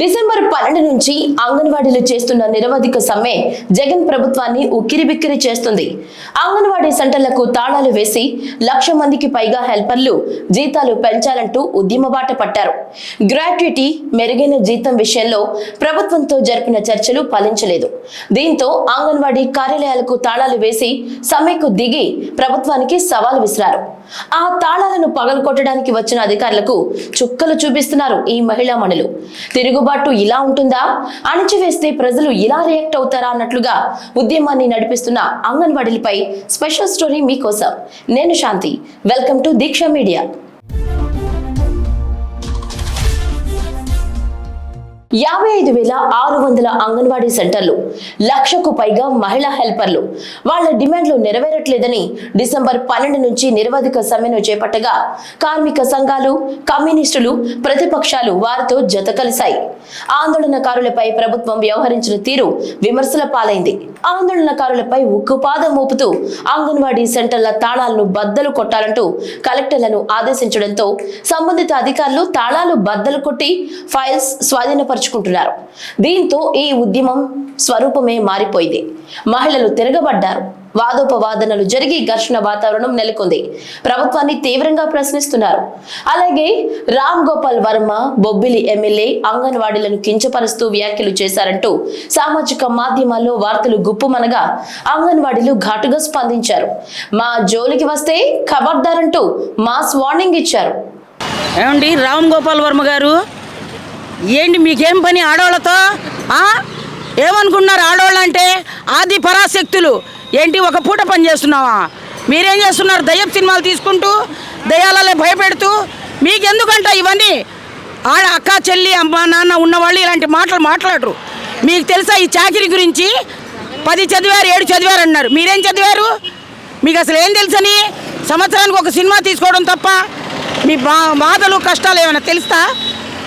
December పన్నెండు నుంచి అంగన్వాడీలు చేస్తున్న నిరవధిక సమ్మె జగన్ ప్రభుత్వాన్ని ఉక్కిరిబిక్కిరి చేస్తుంది. అంగన్వాడీ సెంటర్లకు తాళాలు వేసి లక్ష మందికి పైగా హెల్పర్లు జీతాలు పెంచాలంటూ ఉద్యమ బాట పట్టారు. గ్రాట్యుటీ మెరుగైన జీతం విషయంలో ప్రభుత్వంతో జరిపిన చర్చలు ఫలించలేదు. దీంతో అంగన్వాడీ కార్యాలయాలకు తాళాలు వేసి సమ్మెకు దిగి ప్రభుత్వానికి సవాల్ విసిరారు. ఆ తాళాలను పగలకొట్టడానికి వచ్చిన అధికారులకు చుక్కలు చూపిస్తున్నారు ఈ మహిళా మణులు. తిరుగుబాటు ఇలా ఉంటుందా? అణిచివేస్తే ప్రజలు ఇలా రియాక్ట్ అవుతారా అన్నట్లుగా ఉద్యమాన్ని నడిపిస్తున్న అంగన్వాడీలపై స్పెషల్ స్టోరీ మీకోసం. నేను Shanti. Welcome to Deeksha media. యాభై ఐదు వేల ఆరు వందల అంగన్వాడీ సెంటర్లు లక్షకు పైగా మహిళా హెల్పర్లు. వాళ్ళ డిమాండ్లు నెరవేరట్లేదని డిసెంబర్ పన్నెండు నుంచి నిరవధిక సమ్మెను చేపట్టగా కార్మిక సంఘాలు కమ్యూనిస్టులు ప్రతిపక్షాలు వారితో జత కలిశాయి. ఆందోళనకారులపై ప్రభుత్వం వ్యవహరించిన తీరు విమర్శల పాలైంది. ఆందోళనకారులపై ఉక్కుపాదం మోపుతూ అంగన్వాడీ సెంటర్ల తాళాలను బద్దలు కొట్టాలంటూ కలెక్టర్లను ఆదేశించడంతో సంబంధిత అధికారులు తాళాలు బద్దలు కొట్టి ఫైల్స్ స్వాధీనపరుచుకుంటున్నారు దీంతో ఈ ఉద్యమం స్వరూపమే మారిపోయింది. మహిళలు తిరగబడ్డారు. వాదోపవాదనలు జరిగి ఘర్షణ వాతావరణం నెలకొంది. ప్రభుత్వాన్ని తీవ్రంగా ప్రశ్నిస్తున్నారు. అలాగే రామ్ గోపాల్ వర్మ బొబ్బిలి ఎమ్మెల్యే అంగన్వాడీలను కించపరుస్తూ వ్యాఖ్యలు చేశారంటూ సామాజిక మాధ్యమాల్లో వార్తలు గుప్పుమనగా అంగన్వాడీలు ఘాటుగా స్పందించారు. మా జోలికి వస్తే ఖబర్దారంటూ మాస్ వార్నింగ్ ఇచ్చారు. ఏమండి? రామ్ గోపాల్ వర్మ గారు ఏంటి మీకేం పని ఆడవాళ్ళతో? ఏమనుకున్నారు ఆడవాళ్ళు అంటే ఆది పరాశక్తులు. ఏంటి ఒక పూట పని చేస్తున్నావా? మీరేం చేస్తున్నారు? దయ్యపు సినిమాలు తీసుకుంటూ దయ్యాలలో భయపెడుతూ మీకెందుకంట ఇవన్నీ? ఆడ అక్క చెల్లి అమ్మ నాన్న ఉన్నవాళ్ళు ఇలాంటి మాటలు మాట్లాడరు. మీకు తెలుసా ఈ చాకిరి గురించి? పది చదివారు ఏడు చదివారు అన్నారు. మీరేం చదివారు? మీకు అసలు ఏం తెలుసని? సంవత్సరానికి ఒక సినిమా తీసుకోవడం తప్ప మీ బా బాధలు కష్టాలు ఏమైనా తెలుస్తా?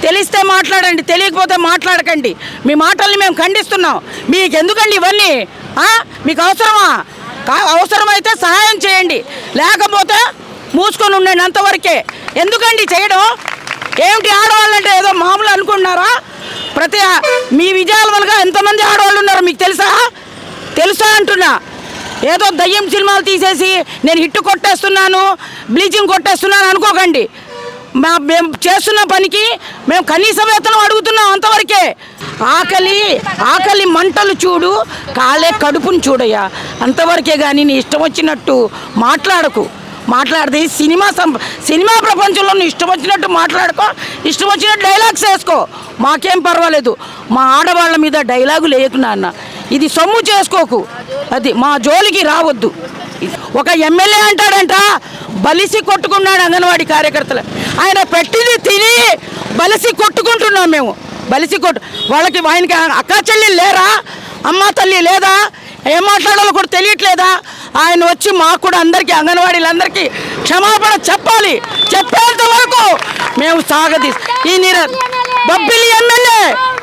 తెలిస్తే మాట్లాడండి తెలియకపోతే మాట్లాడకండి. మీ మాటల్ని మేము ఖండిస్తున్నాం. మీకు ఎందుకండి ఇవన్నీ మీకు అవసరమా? కా- అవసరమైతే సహాయం చేయండి. లేకపోతే మూసుకొని ఉండండి అంతవరకే. ఎందుకండి చేయడం? ఏమిటి ఆడవాళ్ళంటే ఏదో మామూలు అనుకుంటున్నారా? ప్రతి మీ విజయాల వల్ల ఎంతమంది ఆడవాళ్ళు ఉన్నారో మీకు తెలుసా? తెలుసా అంటున్నా. ఏదో దయ్యం సినిమాలు తీసేసి నేను హిట్ కొట్టేస్తున్నాను బ్లీచింగ్ కొట్టేస్తున్నాను అనుకోకండి. మా మేము చేస్తున్న పనికి మేము కనీస వేతనం అడుగుతున్నాం అంతవరకే. ఆకలి ఆకలి మంటలు చూడు కాలే కడుపుని చూడయ్యా. అంతవరకే కానీ నీ ఇష్టం వచ్చినట్టు మాట్లాడకు. మాట్లాడితే సినిమా సం సినిమా ప్రపంచంలో నువ్వు ఇష్టం వచ్చినట్టు మాట్లాడుకో ఇష్టం వచ్చినట్టు డైలాగ్స్ వేసుకో. మాకేం పర్వాలేదు. మా ఆడవాళ్ళ మీద డైలాగు లేకు నాన్న. ఇది సొమ్ము చేసుకోకు. అది మా జోలికి రావద్దు. ఒక ఎమ్మెల్యే అంటాడంట బలిసి కొట్టుకున్నాడు అంగన్వాడీ కార్యకర్తలు. ఆయన పెట్టింది తిని బలిసి కొట్టుకుంటున్నాం మేము. బలిసి కొట్టు వాళ్ళకి ఆయనకి అక్కా చెల్లి లేరా అమ్మ తల్లి లేదా ఏం మాట్లాడాలో కూడా తెలియట్లేదా? ఆయన వచ్చి మాకు కూడా అందరికీ అంగన్వాడీలందరికీ క్షమాపణ చెప్పాలి. చెప్పేంత వరకు మేము సాగది ఈ నిర బొబ్బిలి ఎమ్మెల్యే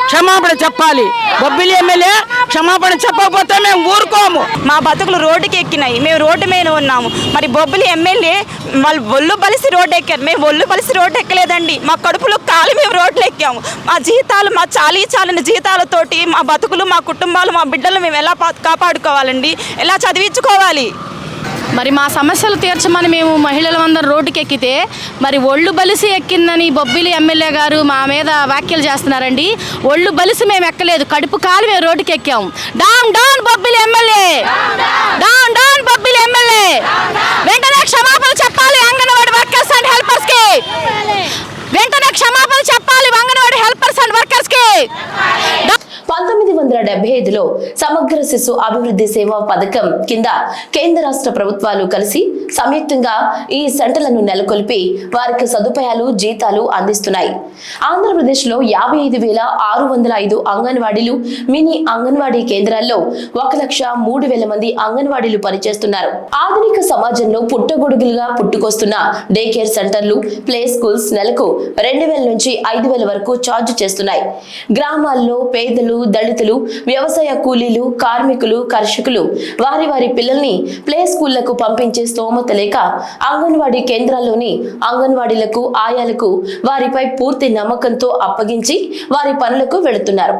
క్షమాపణ చెప్పాలి. బొబ్బిలి ఎమ్మెల్యే క్షమాపణ చెప్పకపోతే మేము ఊరుకోము. మా బతుకులు రోడ్డుకి ఎక్కినాయి. మేము రోడ్డు మీద ఉన్నాము. మరి బొబ్బిలి ఎమ్మెల్యే వాళ్ళు ఒళ్ళు బలిసి రోడ్డు ఎక్కారు. మేము ఒళ్ళు బలిసి రోడ్డు ఎక్కలేదండి. మా కడుపులో కాలి మేము రోడ్లు ఎక్కాము. మా జీతాలు మా చాలీ చాలని జీతాలతోటి మా బతుకులు మా కుటుంబాలు మా బిడ్డలు మేము ఎలా పా- కాపాడుకోవాలండి? ఎలా చదివించుకోవాలి? మరి మా సమస్యలు తీర్చమని మేము మహిళలందరం రోడ్డుకి ఎక్కితే మరి ఒళ్ళు బలిసి ఎక్కిందని బొబ్బిలి ఎమ్మెల్యే గారు మా మీద వ్యాఖ్యలు చేస్తున్నారండి. ఒళ్ళు బలిసి మేము ఎక్కలేదు. కడుపు కాలు మేము రోడ్డుకి ఎక్కాము down down Bobbili MLA! Down down Bobbili MLA! వెంటనే క్షమాపణ చెప్పాలి అంగన్వాడి వర్కర్స్ అండ్ హెల్పర్స్కి! వెంటనే క్షమాపణ చెప్పాలి అంగన్వాడి హెల్పర్స్ అండ్ వర్కర్స్కి! పంతొమ్మిది వందల డెబ్బై ఐదులో సమగ్ర శిశు అభివృద్ధి సేవా పథకం కింద కేంద్ర రాష్ట్ర ప్రభుత్వాలు కలిసి సంయుక్తంగా ఈ సెంటర్లను నెలకొల్పి వారికి సదుపాయాలు జీతాలు అందిస్తున్నాయి. ఆంధ్రప్రదేశ్లో యాభై ఐదు వేల ఆరు వందల ఐదు అంగన్వాడీలు మినీ అంగన్వాడీ కేంద్రాల్లో ఒక లక్ష మూడు వేల మంది అంగన్వాడీలు పనిచేస్తున్నారు. ఆధునిక సమాజంలో పుట్టగొడుగులుగా పుట్టుకొస్తున్న డే కేర్ సెంటర్లు ప్లే స్కూల్స్ నెలకు రెండు వేల నుంచి ఐదు వేల వరకు ఛార్జ్ చేస్తున్నాయి. గ్రామాల్లో పేదలు దళితులు వ్యవసాయ కూలీలు కూలీలు కార్మికులు కర్షకులు వారి వారి పిల్లల్ని ప్లే స్కూళ్ళకు పంపించే స్తోమత లేక అంగన్వాడీ కేంద్రాల్లోని అంగన్వాడీలకు ఆయాలకు వారిపై పూర్తి నమ్మకంతో అప్పగించి వారి పనులకు వెళుతున్నారు.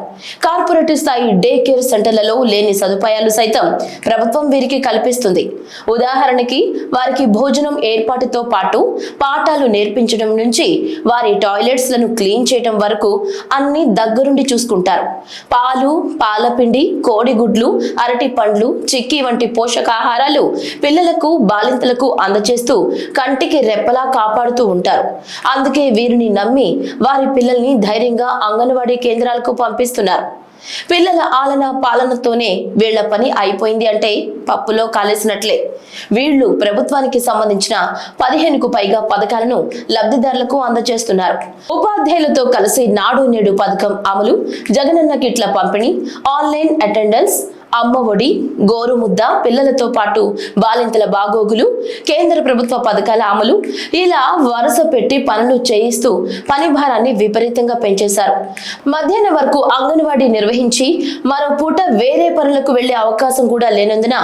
కార్పొరేట్ స్థాయి డే కేర్ సెంటర్లలో లేని సదుపాయాలు సైతం ప్రభుత్వం వీరికి కల్పిస్తుంది. ఉదాహరణకి వారికి భోజనం ఏర్పాటుతో పాటు పాఠాలు నేర్పించడం నుంచి వారి టాయిలెట్స్లను క్లీన్ చేయడం వరకు అన్ని దగ్గరుండి చూసుకుంటారు. పాలు పాలపిండి కోడిగుడ్లు అరటి పండ్లు చిక్కీ వంటి పోషకాహారాలు పిల్లలకు బాలింతలకు అందచేస్తూ కంటికి రెప్పలా కాపాడుతూ ఉంటారు. అందుకే వీరిని నమ్మి వారి పిల్లల్ని ధైర్యంగా అంగన్వాడీ కేంద్రాలకు పంపిస్తున్నారు. పిల్లల ఆలన పాలనతోనే వీళ్ళ పని అయిపోయింది అంటే పప్పులో కాలేసినట్లే. వీళ్ళు ప్రభుత్వానికి సంబంధించిన పదిహేనుకు పైగా పథకాలను లబ్ధిదారులకు అందజేస్తున్నారు. ఉపాధ్యాయులతో కలిసి నాడు నేడు పథకం అమలు జగనన్న కిట్ల పంపిణీ ఆన్లైన్ అటెండెన్స్ అమ్మ ఒడి గోరుముద్ద పిల్లలతో పాటు బాలింతల బాగోగులు కేంద్ర ప్రభుత్వ పథకాల అమలు ఇలా వరుస పెట్టి పనులు చేయిస్తూ పని భారాన్ని విపరీతంగా పెంచేశారు. మధ్యాహ్నం వరకు అంగన్వాడీ నిర్వహించి మరో పూట వేరే పనులకు వెళ్ళే అవకాశం కూడా లేనందున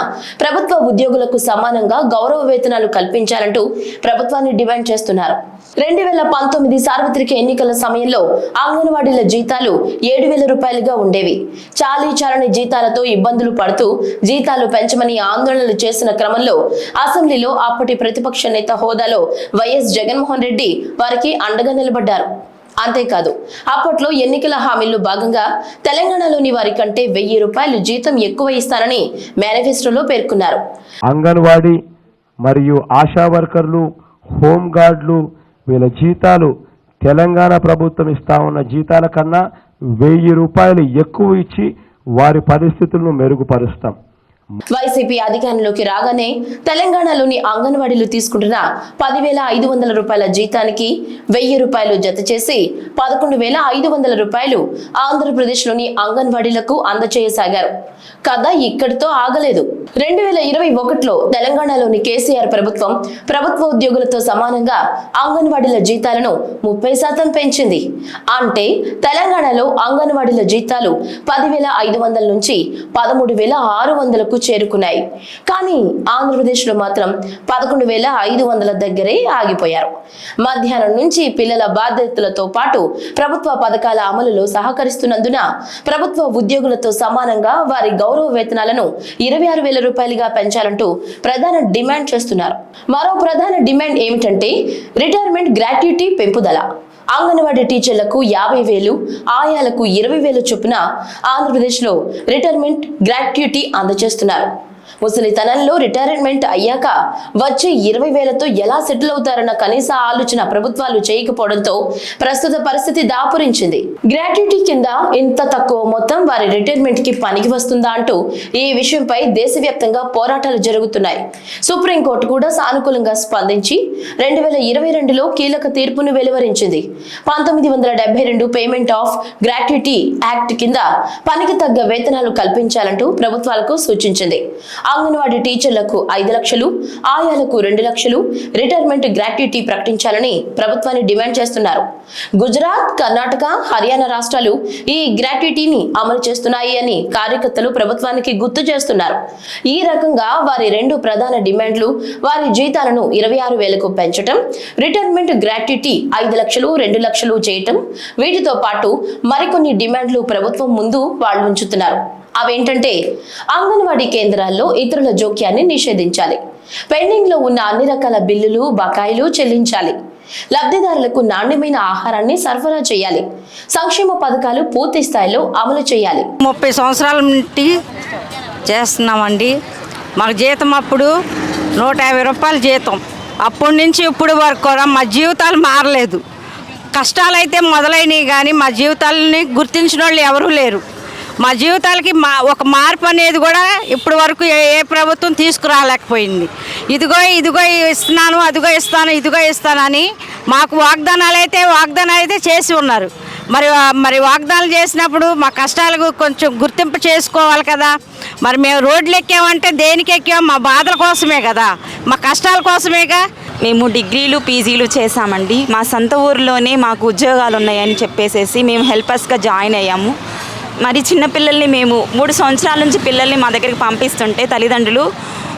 ప్రభుత్వ ఉద్యోగులకు సమానంగా గౌరవ వేతనాలు కల్పించాలంటూ ప్రభుత్వాన్ని డిమాండ్ చేస్తున్నారు. రెండు వేల పంతొమ్మిది సార్వత్రిక ఎన్నికల సమయంలో అంగన్వాడీల జీతాలు ఏడు వేల రూపాయలుగా ఉండేవి. చాలీ చాలని జీతాలతో ఇబ్బందులు పడుతూ జీతాలు పెంచమని ఆందోళనలు చేసిన క్రమంలో అసెంబ్లీలో అప్పటి ప్రతిపక్ష నేత హోదాలో వైఎస్ జగన్మోహన్ రెడ్డి వారికి అండగా నిలబడ్డారు. అంతేకాదు అప్పట్లో ఎన్నికల హామీల్లో భాగంగా తెలంగాణలోని వారి కంటే వెయ్యి రూపాయలు జీతం ఎక్కువ ఇస్తానని మేనిఫెస్టోలో పేర్కొన్నారు. అంగన్వాడీ మరియు ఆశా వర్కర్లు హోంగార్డులు వీళ్ళ జీతాలు తెలంగాణ ప్రభుత్వం ఇస్తా ఉన్న జీతాల కన్నా వెయ్యి రూపాయలు ఎక్కువ ఇచ్చి వారి పరిస్థితులను మెరుగుపరుస్తాం. వైసీపీ అధికారంలోకి రాగానే తెలంగాణలోని అంగన్వాడీలు తీసుకుంటున్న పదివేల ఐదు వందల రూపాయల జీతానికి వెయ్యి రూపాయలు జత చేసి పదకొండు వేల ఐదు వందల రూపాయలు ఆంధ్రప్రదేశ్లోని అంగన్వాడీలకు అందచేయసాగారు. కథ ఇక్కడితో ఆగలేదు. రెండు వేల ఇరవై ఒకటిలో తెలంగాణలోని కేసీఆర్ ప్రభుత్వం ప్రభుత్వ ఉద్యోగులతో సమానంగా అంగన్వాడీల జీతాలను ముప్పై శాతం పెంచింది. అంటే తెలంగాణలో అంగన్వాడీల జీతాలు పదివేల ఐదు వందల నుంచి పదమూడు వేల ఆరు వందలకు చేరుకున్నాయి. కానీ ఆంధ్రప్రదేశ్లో మాత్రం పదకొండు వేల ఐదు వందల దగ్గరే ఆగిపోయారు. మధ్యాహ్నం నుంచి పిల్లల బాధ్యతలతో పాటు ప్రభుత్వ పథకాల అమలులో సహకరిస్తున్నందున ప్రభుత్వ ఉద్యోగులతో సమానంగా వారి గౌరవ వేతనాలను ఇరవై ఆరు వేల రూపాయలుగా పెంచాలంటూ ప్రధాన డిమాండ్ చేస్తున్నారు. మరో ప్రధాన డిమాండ్ ఏమిటంటే రిటైర్మెంట్ గ్రాట్యుటీ పెంపుదల. అంగన్వాడీ టీచర్లకు యాభై వేలు ఆయాలకు ఇరవై వేలు చొప్పున ఆంధ్రప్రదేశ్లో రిటైర్మెంట్ గ్రాట్యుటీ అందజేస్తున్నారు. ముసలితనంలో రిటైర్మెంట్ అయ్యాక వచ్చే ఇరవై వేలతో ఎలా సెటిల్ అవుతారన్న కనీస ఆలోచన ప్రభుత్వాలు చేయకపోవడంతో ప్రస్తుత పరిస్థితి దాపురించింది. గ్రాట్యుటీ కింద ఇంత తక్కువ మొత్తం వారి రిటైర్మెంట్కి పనికి వస్తుందా అంటూ ఈ విషయంపై దేశవ్యాప్తంగా పోరాటాలు జరుగుతున్నాయి. సుప్రీంకోర్టు కూడా సానుకూలంగా స్పందించి రెండు వేల ఇరవై రెండులో కీలక తీర్పును వెలువరించింది. పంతొమ్మిది వందల డెబ్బై రెండు పేమెంట్ ఆఫ్ గ్రాట్యుటీ యాక్ట్ కింద పనికి తగ్గ వేతనాలు కల్పించాలంటూ ప్రభుత్వాలకు సూచించింది. అంగన్వాడీ టీచర్లకు ఐదు లక్షలు ఆయాలకు రెండు లక్షలు రిటైర్మెంట్ గ్రాట్యుటీ ప్రకటించాలని ప్రభుత్వాన్ని డిమాండ్ చేస్తున్నారు. గుజరాత్ కర్ణాటక హర్యానా రాష్ట్రాలు ఈ గ్రాట్యుటీని అమలు చేస్తున్నాయి అని కార్యకర్తలు ప్రభుత్వానికి గుర్తు చేస్తున్నారు. ఈ రకంగా వారి రెండు ప్రధాన డిమాండ్లు వారి జీతాలను ఇరవై ఆరు వేలకు పెంచటం రిటైర్మెంట్ గ్రాట్యుటీ ఐదు లక్షలు రెండు లక్షలు చేయటం వీటితో పాటు మరికొన్ని డిమాండ్లు ప్రభుత్వం ముందు వాళ్ళు ఉంచుతున్నారు. అవేంటంటే అంగన్వాడీ కేంద్రాల్లో ఇతరుల జోక్యాన్ని నిషేధించాలి. పెండింగ్లో ఉన్న అన్ని రకాల బిల్లులు బకాయిలు చెల్లించాలి. లబ్ధిదారులకు నాణ్యమైన ఆహారాన్ని సరఫరా చేయాలి. సంక్షేమ పథకాలు పూర్తి స్థాయిలో అమలు చేయాలి. ముప్పై సంవత్సరాల నుండి చేస్తున్నామండి. మాకు జీతం అప్పుడు నూట యాభై రూపాయలు జీతం. అప్పటి నుంచి ఇప్పుడు వరకు కూడా మా జీవితాలు మారలేదు. కష్టాలైతే మొదలైనవి కానీ మా జీవితాలని గుర్తించిన వాళ్ళు ఎవరూ లేరు. మా జీవితాలకి మా ఒక మార్పు అనేది కూడా ఇప్పటి వరకు ఏ ఏ ప్రభుత్వం తీసుకురాలేకపోయింది. ఇదిగో ఇదిగో ఇస్తున్నాను అదిగో ఇస్తాను ఇదిగో ఇస్తానని మాకు వాగ్దానాలు అయితే వాగ్దానాలు అయితే చేసి ఉన్నారు. మరి మరి వాగ్దానాలు చేసినప్పుడు మా కష్టాలకు కొంచెం గుర్తింపు చేసుకోవాలి కదా. మరి మేము రోడ్లు ఎక్కామంటే దేనికి ఎక్కాం? మా బాధల కోసమే కదా. మా కష్టాల కోసమేగా? మేము డిగ్రీలు పీజీలు చేశామండి. మా సొంత ఊరిలోనే మాకు ఉద్యోగాలు ఉన్నాయని చెప్పేసేసి మేము హెల్పర్స్గా జాయిన్ అయ్యాము. మరి చిన్నపిల్లల్ని మేము మూడు సంవత్సరాల నుంచి పిల్లల్ని మా దగ్గరికి పంపిస్తుంటే తల్లిదండ్రులు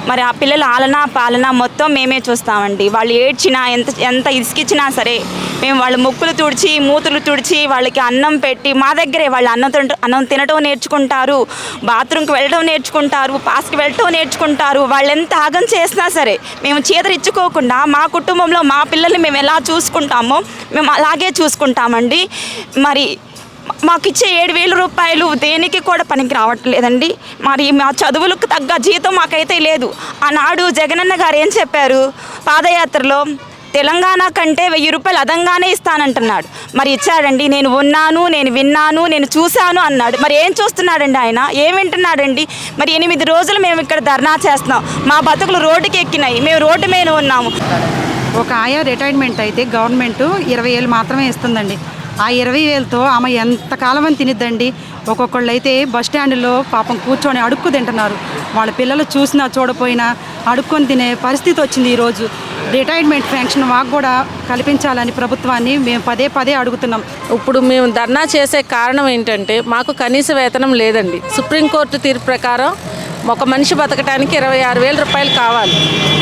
మరి ఆ పిల్లల ఆలన పాలన మొత్తం మేమే చూస్తామండి. వాళ్ళు ఏడ్చినా ఎంత ఎంత ఇసుకిచ్చినా సరే మేము వాళ్ళ ముక్కులు తుడిచి మూతులు తుడిచి వాళ్ళకి అన్నం పెట్టి మా దగ్గరే వాళ్ళు అన్నం తినటం అన్నం తినటం నేర్చుకుంటారు బాత్రూమ్కి వెళ్ళటం నేర్చుకుంటారు పాస్కి వెళ్ళటం నేర్చుకుంటారు. వాళ్ళు ఎంత ఆగం చేసినా సరే మేము చేదరిచ్చుకోకుండా మా కుటుంబంలో మా పిల్లల్ని మేము ఎలా చూసుకుంటామో మేము అలాగే చూసుకుంటామండి. మరి మాకు ఇచ్చే ఏడు వేల రూపాయలు దేనికి కూడా పనికి రావట్లేదండి. మరి మా చదువులకు తగ్గ జీతం మాకైతే లేదు. ఆనాడు జగనన్న గారు ఏం చెప్పారు? పాదయాత్రలో తెలంగాణ కంటే వెయ్యి రూపాయలు అదంగానే ఇస్తానంటున్నాడు. మరి ఇచ్చాడండి నేను ఉన్నాను నేను విన్నాను నేను చూశాను అన్నాడు. మరి ఏం చూస్తున్నాడండి ఆయన? ఏం వింటున్నాడండి? మరి ఎనిమిది రోజులు మేము ఇక్కడ ధర్నా చేస్తున్నాం. మా బతుకులు రోడ్డుకి ఎక్కినాయి. మేము రోడ్డు మీద ఉన్నాము. ఒక ఆయా రిటైర్మెంట్ అయితే గవర్నమెంట్ ఇరవై ఏళ్ళు మాత్రమే ఇస్తుందండి. ఆ ఇరవై వేలతో ఆమె ఎంత కాలం అని తినిద్దండి? ఒక్కొక్కళ్ళు అయితే బస్ స్టాండ్లో పాపం కూర్చొని అడుక్కు తింటున్నారు. వాళ్ళ పిల్లలు చూసినా చూడపోయినా అడుక్కొని తినే పరిస్థితి వచ్చింది ఈరోజు రిటైర్మెంట్ పెన్షన్ మాకు కూడా కల్పించాలని ప్రభుత్వాన్ని మేము పదే పదే అడుగుతున్నాం. ఇప్పుడు మేము ధర్నా చేసే కారణం ఏంటంటే మాకు కనీస వేతనం లేదండి. సుప్రీంకోర్టు తీర్పు ప్రకారం ఒక మనిషి బతకడానికి ఇరవై ఆరు వేల రూపాయలు కావాలి.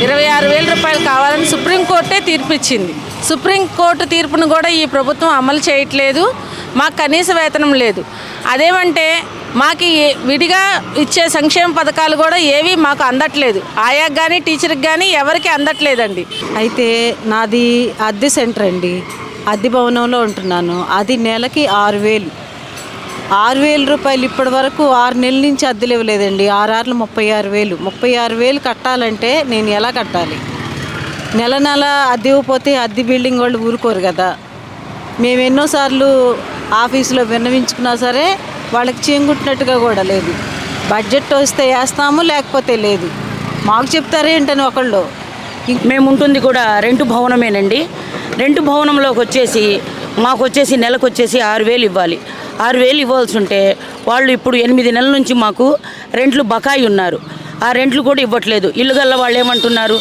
ఇరవై ఆరు వేల రూపాయలు కావాలని సుప్రీంకోర్టే తీర్పిచ్చింది. సుప్రీంకోర్టు తీర్పును కూడా ఈ ప్రభుత్వం అమలు చేయట్లేదు. మాకు కనీస వేతనం లేదు. అదేమంటే మాకు విడిగా ఇచ్చే సంక్షేమ పథకాలు కూడా ఏవి మాకు అందట్లేదు. ఆయాకు కానీ టీచర్కి కానీ ఎవరికి అందట్లేదండి. అయితే నాది అద్దె సెంటర్ అండి. అద్దె భవనంలో ఉంటున్నాను. అది నెలకి ఆరు వేలు. ఆరు వేల రూపాయలు ఇప్పటి వరకు ఆరు నెలల నుంచి అద్దెలు ఇవ్వలేదండి. ఆరు ఆరులు ముప్పై ఆరు వేలు. ముప్పై ఆరు వేలు కట్టాలంటే నేను ఎలా కట్టాలి? నెల నెల అద్దె ఇవ్వకపోతే అద్దె బిల్డింగ్ వాళ్ళు ఊరుకోరు కదా. మేము ఎన్నోసార్లు ఆఫీసులో విన్నవించుకున్నా సరే వాళ్ళకి చేంగుట్టినట్టుగా కూడా లేదు. బడ్జెట్ వస్తే వేస్తాము లేకపోతే లేదు. మాకు చెప్తారేంటని ఒకళ్ళు? మేము ఉంటుంది కూడా రెంటు భవనమేనండి. రెంటు భవనంలోకి వచ్చేసి మాకు వచ్చేసి నెలకు వచ్చేసి ఆరు వేలు ఇవ్వాలి. ఆరు వేలు ఇవ్వాల్సి ఉంటే వాళ్ళు ఇప్పుడు ఎనిమిది నెలల నుంచి మాకు రెంట్లు బకాయి ఉన్నారు. ఆ రెంట్లు కూడా ఇవ్వట్లేదు. ఇల్లు గల్ల వాళ్ళు ఏమంటున్నారు?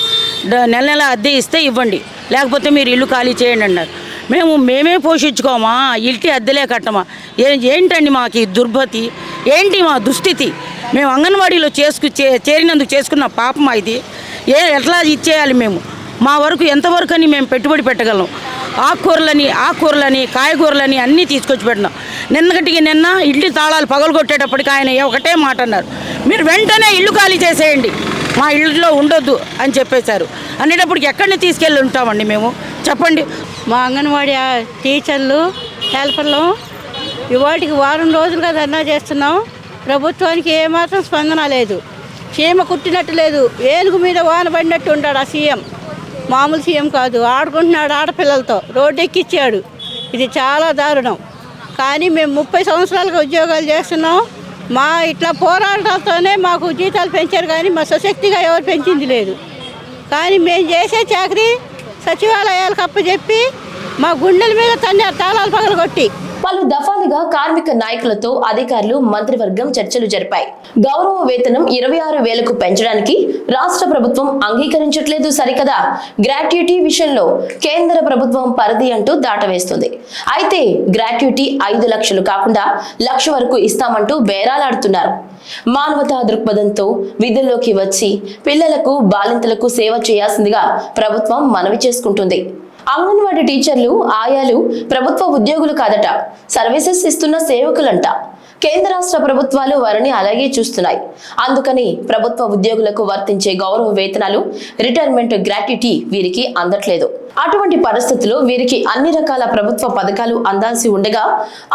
నెల నెల అద్దె ఇస్తే ఇవ్వండి. లేకపోతే మీరు ఇల్లు ఖాళీ చేయండి అన్నారు. మేము మేమే పోషించుకోమా? ఇంటి అద్దెలే కట్టమా? ఏ ఏంటండి మాకు ఈ దుర్భతి? ఏంటి మా దుస్థితి? మేము అంగన్వాడీలో చేసుకు చే- చేరినందుకు చేసుకున్న పాపమా ఇది? ఏ ఎట్లా ఇచ్చేయాలి మేము? మా వరకు ఎంతవరకు అని మేము పెట్టుబడి పెట్టగలం? ఆకుకూరలని ఆకుకూరలని కాయగూరలని అన్నీ తీసుకొచ్చి పెట్టినాం. నిన్నటికి నిన్న ఇల్లు తాళాలు పగలగొట్టేటప్పటికి ఆయన ఒకటే మాట అన్నారు. మీరు వెంటనే ఇల్లు ఖాళీ చేసేయండి. మా ఇళ్ళలో ఉండొద్దు అని చెప్పేశారు. అనేటప్పటికి ఎక్కడిని తీసుకెళ్ళి ఉంటామండి మేము? చెప్పండి. మా అంగన్వాడీ టీచర్లు హెల్పర్లు ఇవాటికి వారం రోజులుగా ధర్నా చేస్తున్నాం. ప్రభుత్వానికి ఏమాత్రం స్పందన లేదు. చీమ కుట్టినట్టు లేదు. ఏనుగు మీద వాన పడినట్టు ఉంటాడు ఆ సీఎం. మామూలు సీఎం కాదు ఆడుకుంటున్నాడు ఆడపిల్లలతో. రోడ్డు ఎక్కిచ్చాడు ఇది చాలా దారుణం. కానీ మేము ముప్పై సంవత్సరాలుగా ఉద్యోగాలు చేస్తున్నాం. మా ఇట్లా పోరాటాలతోనే మాకు జీతాలు పెంచారు కానీ మా సశక్తిగా ఎవరు పెంచింది లేదు. కానీ మేము చేసే చాకరీ సచివాలయాలకు అప్పచెప్పి మా గుండెల మీద తన్నారు తాళాలు పగలగొట్టి పలు దఫాలుగా కార్మిక నాయకులతో అధికారులు మంత్రివర్గం చర్చలు జరిపాయి. గౌరవ వేతనం ఇరవై ఆరు వేలకు పెంచడానికి రాష్ట్ర ప్రభుత్వం అంగీకరించట్లేదు సరికదా? గ్రాట్యుటీ విషయంలో కేంద్ర ప్రభుత్వం పరిధి అంటూ దాటవేస్తుంది. అయితే గ్రాట్యుటీ ఐదు లక్షలు కాకుండా లక్ష వరకు ఇస్తామంటూ బేరాలాడుతున్నారు. మానవతా దృక్పథంతో విధుల్లోకి వచ్చి పిల్లలకు బాలింతలకు సేవ చేయాల్సిందిగా ప్రభుత్వం మనవి చేసుకుంటుంది. అంగన్వాడీ టీచర్లు ఆయాలు ప్రభుత్వ ఉద్యోగులు కాదట. సర్వీసెస్ ఇస్తున్న సేవకులంట. కేంద్ర రాష్ట్ర ప్రభుత్వాలు వారిని అలాగే చూస్తున్నాయి. అందుకని ప్రభుత్వ ఉద్యోగులకు వర్తించే గౌరవ వేతనాలు రిటైర్మెంట్ గ్రాట్యుటీ వీరికి అందట్లేదు. అటువంటి పరిస్థితుల్లో వీరికి అన్ని రకాల ప్రభుత్వ పథకాలు అందాల్సి ఉండగా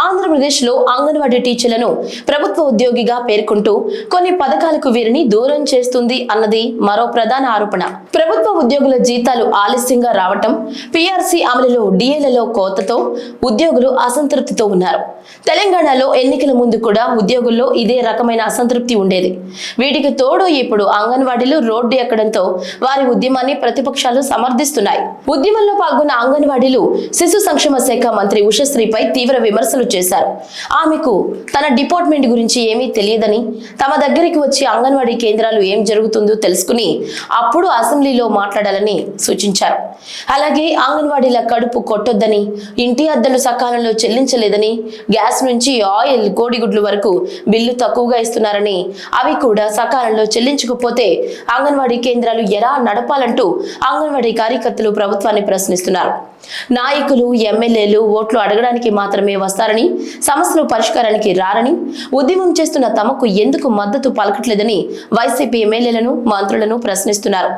ఆంధ్రప్రదేశ్లో అంగన్వాడీ టీచర్లను ప్రభుత్వ ఉద్యోగిగా పేర్కొంటూ కొన్ని పథకాలకు వీరిని దూరం చేస్తుంది అన్నది మరో ప్రధాన ఆరోపణ. ప్రభుత్వ ఉద్యోగుల జీతాలు ఆలస్యంగా రావటం పిఆర్సీ అమలులో డిఏలలో కోతతో ఉద్యోగులు అసంతృప్తితో ఉన్నారు. తెలంగాణలో ఎన్నికల ముందు కూడా ఉద్యోగుల్లో ఇదే రకమైన అసంతృప్తి ఉండేది. వీటికి తోడు ఇప్పుడు అంగన్వాడీలు రోడ్డు ఎక్కడంతో వారి ఉద్యమాన్ని ప్రతిపక్షాలు సమర్థిస్తున్నాయి. ఉద్యమంలో పాల్గొన్న అంగన్వాడీలు శిశు సంక్షేమ శాఖ మంత్రి ఉషశ్రీపై తీవ్ర విమర్శలు చేశారు. ఆమెకు తన డిపార్ట్మెంట్ గురించి ఏమీ తెలియదని తమ దగ్గరికి వచ్చి అంగన్వాడీ కేంద్రాలు ఏం జరుగుతుందో తెలుసుకుని అప్పుడు అసెంబ్లీలో మాట్లాడాలని సూచించారు. అలాగే అంగన్వాడీల కడుపు కొట్టొద్దని ఇంటి అద్దెలు సకాలంలో చెల్లించలేదని గ్యాస్ నుంచి ఆయిల్ కోడి గుడ్లు వరకు బిల్లు తక్కువగా ఇస్తున్నారని అవి కూడా సకాలంలో చెల్లించకపోతే అంగన్వాడీ కేంద్రాలు ఎలా నడపాలంటూ అంగన్వాడీ కార్యకర్తలు ప్రభుత్వాన్ని ప్రశ్నిస్తున్నారు. నాయకులు ఎమ్మెల్యేలు ఓట్లు అడగడానికి మాత్రమే వస్తారని సమస్యలు పరిష్కారానికి రారని ఉద్యమం చేస్తున్న తమకు ఎందుకు మద్దతు పలకట్లేదని వైసీపీ ఎమ్మెల్యేలను మంత్రులను ప్రశ్నిస్తున్నారు.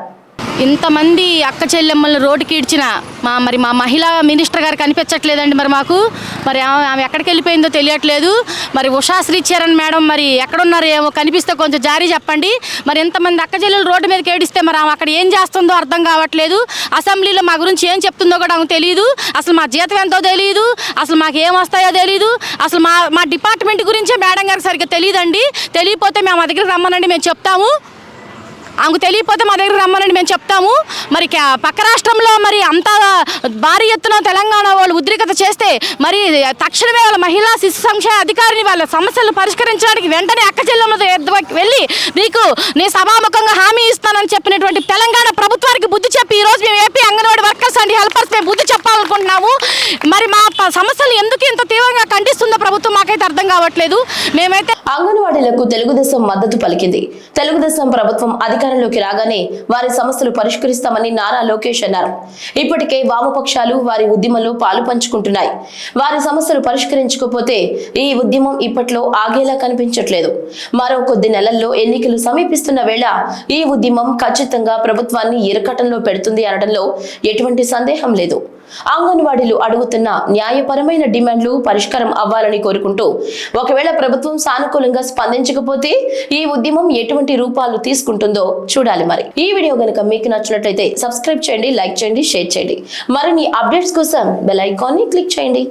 ఇంతమంది అక్క చెల్లెమ్మలను రోడ్డుకి ఇడ్చిన మా మరి మా మహిళా మినిస్టర్ గారు కనిపించట్లేదండి మరి మాకు. మరి ఆమె ఎక్కడికి వెళ్ళిపోయిందో తెలియట్లేదు. మరి ఉషాశ్రీ చరణ్ మేడం మరి ఎక్కడున్నారు ఏమో కనిపిస్తే కొంచెం జారీ చెప్పండి. మరి ఇంతమంది అక్క చెల్లెలు రోడ్డు మీదకి ఏడిస్తే మరి ఆమె అక్కడ ఏం చేస్తుందో అర్థం కావట్లేదు. అసెంబ్లీలో మా గురించి ఏం చెప్తుందో కూడా ఆమెకు తెలియదు అసలు మా జీతం ఎంతో తెలియదు అసలు మాకు ఏం వస్తాయో తెలియదు అసలు మా మా డిపార్ట్మెంట్ గురించే మేడం గారికి సరిగ్గా తెలియదండి తెలియకపోతే మేము మా దగ్గరికి రమ్మనండి మేము చెప్తాము. ఆమెకు తెలియకపోతే మా దగ్గర రమ్మనండి మేము చెప్తాము. మరి పక్క రాష్ట్రంలో మరి అంత భారీ ఎత్తున తెలంగాణ వాళ్ళు ఉద్రిక్తత చేస్తే మరి తక్షణమే వాళ్ళ మహిళా శిశు సంక్షేమ అధికారిని వాళ్ళ సమస్యలు పరిష్కరించడానికి వెంటనే అక్క చెల్లెమ్మతో వెళ్ళి మీకు నేను సభాముఖంగా హామీ ఇస్తానని చెప్పినటువంటి తెలంగాణ ప్రభుత్వానికి బుద్ధి చెప్పి ఈరోజు మేము AP Anganwadi workers and helpers మేము బుద్ధి చెప్పాలనుకుంటున్నాము. మరి మా సమస్యలు ఎందుకు ఇంత తీవ్రంగా ఖండిస్తుందో ప్రభుత్వం మాకైతే అర్థం కావట్లేదు. మేమైతే అంగన్వాడీలకు తెలుగుదేశం మద్దతు పలికింది. తెలుగుదేశం ప్రభుత్వం అధికారంలోకి రాగానే వారి సమస్యలు పరిష్కరిస్తామని నారా లోకేష్ అన్నారు. ఇప్పటికే వామపక్షాలు వారి ఉద్యమంలో పాలు పంచుకుంటున్నాయి. వారి సమస్యలు పరిష్కరించకపోతే ఈ ఉద్యమం ఇప్పట్లో ఆగేలా కనిపించట్లేదు. మరో కొద్ది నెలల్లో ఎన్నికలు సమీపిస్తున్న వేళ ఈ ఉద్యమం ఖచ్చితంగా ప్రభుత్వాన్ని ఇరకటంలో పెడుతుంది అనడంలో ఎటువంటి సందేహం లేదు. అంగన్వాడీలు అడుగుతున్న న్యాయపరమైన డిమాండ్లు పరిష్కారం అవ్వాలని కోరుకుంటూ ఒకవేళ ప్రభుత్వం సానుకూలంగా స్పందించకపోతే ఈ ఉద్యమం ఎటువంటి రూపాలు తీసుకుంటుందో చూడాలి మరి. ఈ వీడియో గనుక మీకు నచ్చినట్లయితే సబ్స్క్రైబ్ చేయండి లైక్ చేయండి షేర్ చేయండి. మరిన్ని అప్డేట్స్ కోసం బెల్ ఐకాన్ని క్లిక్ చేయండి.